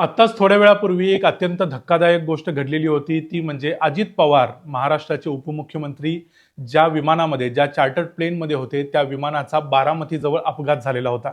आत्ताच थोड्या वेळापूर्वी एक अत्यंत धक्कादायक गोष्ट घडलेली होती. ती म्हणजे अजित पवार महाराष्ट्राचे उपमुख्यमंत्री ज्या विमानामध्ये ज्या चार्टर्ड प्लेनमध्ये होते त्या विमानाचा बारामतीजवळ अपघात झालेला होता.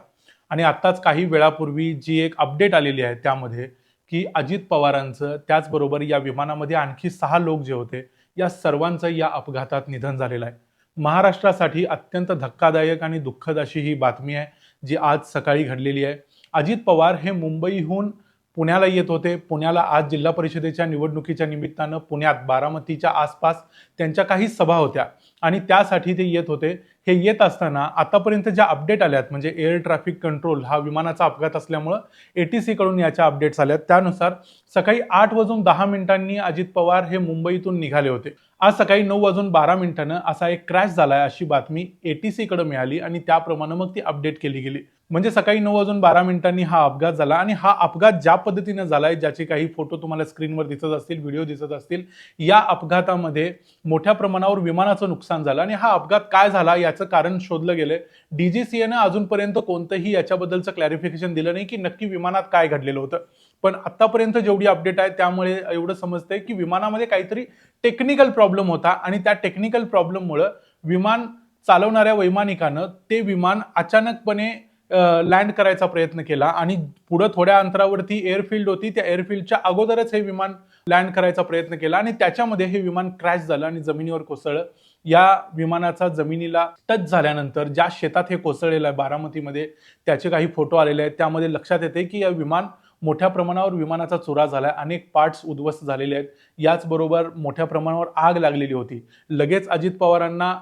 आणि आत्ताच काही वेळापूर्वी जी एक अपडेट आलेली आहे त्यामध्ये की अजित पवारांचं त्याचबरोबर या विमानामध्ये आणखी सहा लोक जे होते या सर्वांचं या अपघातात निधन झालेलं आहे. महाराष्ट्रासाठी अत्यंत धक्कादायक आणि दुःखद अशी ही बातमी आहे जी आज सकाळी घडलेली आहे. अजित पवार हे मुंबईहून पुण्याला येत होते. पुण्याला आज जिल्हा परिषदेच्या निवडणुकीच्या निमित्तानं पुण्यात बारामतीच्या आसपास त्यांच्या काही सभा होत्या आणि त्यासाठी ते येत होते. हे येत असताना आतापर्यंत ज्या अपडेट आल्यात म्हणजे एअर ट्रॅफिक कंट्रोल हा विमानाचा अपघात असल्यामुळं ए टी सीकडून याच्या अपडेट्स आल्यात. त्यानुसार सकाळी आठ वाजून दहा मिनिटांनी अजित पवार हे मुंबईतून निघाले होते. आज सकाळी नऊ वाजून बारा मिनिटानं असा एक क्रॅश झालाय अशी बातमी ए टी सीकडे मिळाली आणि त्याप्रमाणे मग ती अपडेट केली गेली. म्हणजे सकाळी नऊ वाजून बारा मिनिटांनी हा अपघात झाला आणि हा अपघात ज्या पद्धतीनं झालाय ज्याचे काही फोटो तुम्हाला स्क्रीनवर दिसत असतील व्हिडिओ दिसत असतील या अपघातामध्ये मोठ्या प्रमाणावर विमानाचं नुकसान झालं आणि हा अपघात काय झाला याचं कारण शोधलं गेलंय. डीजीसीएनं अजूनपर्यंत कोणतंही याच्याबद्दलचं क्लॅरिफिकेशन दिलं नाही की नक्की विमानात काय घडलेलं होतं. पण आतापर्यंत जेवढी अपडेट आहे त्यामुळे एवढं समजतंय की विमानामध्ये काहीतरी टेक्निकल प्रॉब्लेम होता आणि त्या टेक्निकल प्रॉब्लेममुळं विमान चालवणाऱ्या वैमानिकानं ते विमान अचानकपणे लँड करायचा प्रयत्न केला आणि पुढं थोड्या अंतरावरती एअरफील्ड होती. त्या एअरफील्डच्या अगोदरच हे विमान लँड करायचा प्रयत्न केला आणि त्याच्यामध्ये हे विमान क्रॅश झालं आणि जमिनीवर कोसळलं. या विमानाचा जमिनीला टच झाल्यानंतर ज्या शेतात हे कोसळलेलं आहे बारामतीमध्ये त्याचे काही फोटो आलेले आहेत. त्यामध्ये लक्षात येते की या विमान मोठ्या प्रमाणावर विमानाचा चुरा झाला अनेक पार्ट्स उद्ध्वस्त झालेले आहेत. याचबरोबर मोठ्या प्रमाणावर आग लागलेली होती. लगेच अजित पवारांना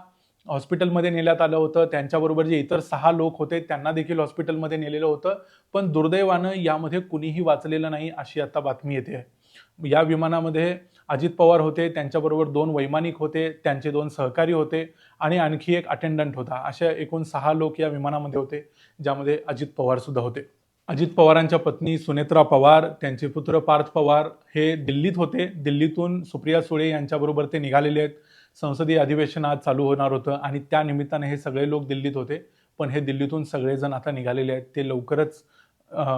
हॉस्पिटलमध्ये नेण्यात आलं होतं. त्यांच्याबरोबर जे इतर सहा लोक होते त्यांना देखील हॉस्पिटलमध्ये नेलेलं होतं. पण दुर्दैवानं यामध्ये कुणीही वाचलेलं नाही अशी आता बातमी येते. आहे या विमानामध्ये अजित पवार होते त्यांच्याबरोबर दोन वैमानिक होते त्यांचे दोन सहकारी होते आणि आणखी एक अटेंडंट होता. अशा एकूण सहा लोक या विमानामध्ये होते ज्यामध्ये अजित पवारसुद्धा होते. अजित पवारांच्या पत्नी सुनेत्रा पवार त्यांचे पुत्र पार्थ पवार हे दिल्लीत होते. दिल्लीतून सुप्रिया सुळे यांच्याबरोबर ते निघालेले आहेत. संसदीय अधिवेशन आज चालू होणार होतं आणि त्या निमित्ताने हे सगळे लोक दिल्लीत होते. पण हे दिल्लीतून सगळेजण आता निघालेले आहेत. ते लवकरच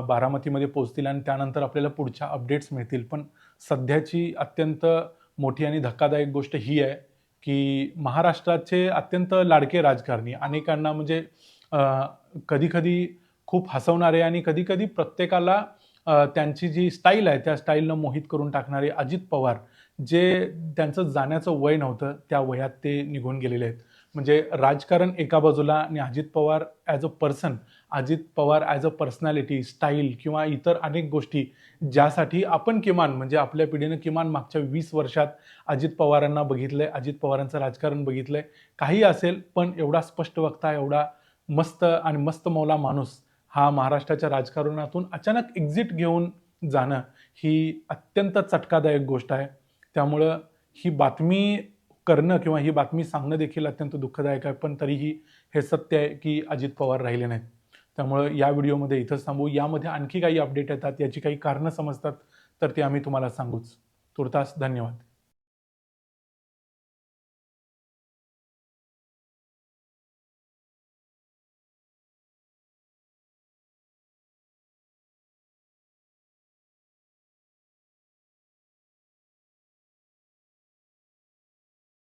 बारामतीमध्ये पोहोचतील आणि त्यानंतर आपल्याला पुढच्या अपडेट्स मिळतील. पण सध्याची अत्यंत मोठी आणि धक्कादायक गोष्ट ही आहे की महाराष्ट्राचे अत्यंत लाडके राजकारणी अनेकांना म्हणजे कधी कधी खूप हसवणारे आणि कधी कधी प्रत्येकाला त्यांची जी स्टाईल आहे त्या स्टाईलनं मोहित करून टाकणारे अजित पवार जे त्यांचं जाण्याचं वय नव्हतं त्या वयात ते निघून गेलेले आहेत. म्हणजे राजकारण एका बाजूला आणि Ajit Pawar as a person Ajit Pawar as a personality style किंवा इतर अनेक गोष्टी ज्यासाठी आपण किमान म्हणजे आपल्या पिढीनं किमान मागच्या वीस वर्षात अजित पवारांना बघितलं आहे अजित पवारांचं राजकारण बघितलं आहे काही असेल पण एवढा स्पष्ट वक्ता एवढा मस्त आणि मस्त मौला माणूस हा महाराष्ट्राच्या राजकारणातून अचानक एक्झिट घेऊन जाणं ही अत्यंत चटकादायक गोष्ट आहे. त्यामुळं ही बातमी करणं किंवा ही बातमी सांगणं देखील अत्यंत दुःखदायक आहे पण तरीही हे सत्य आहे की अजित पवार राहिले नाहीत. त्यामुळं या व्हिडिओमध्ये इथंच थांबू. यामध्ये आणखी काही अपडेट येतात याची काही कारणं समजतात तर ते आम्ही तुम्हाला सांगूच. तुर्तास धन्यवाद.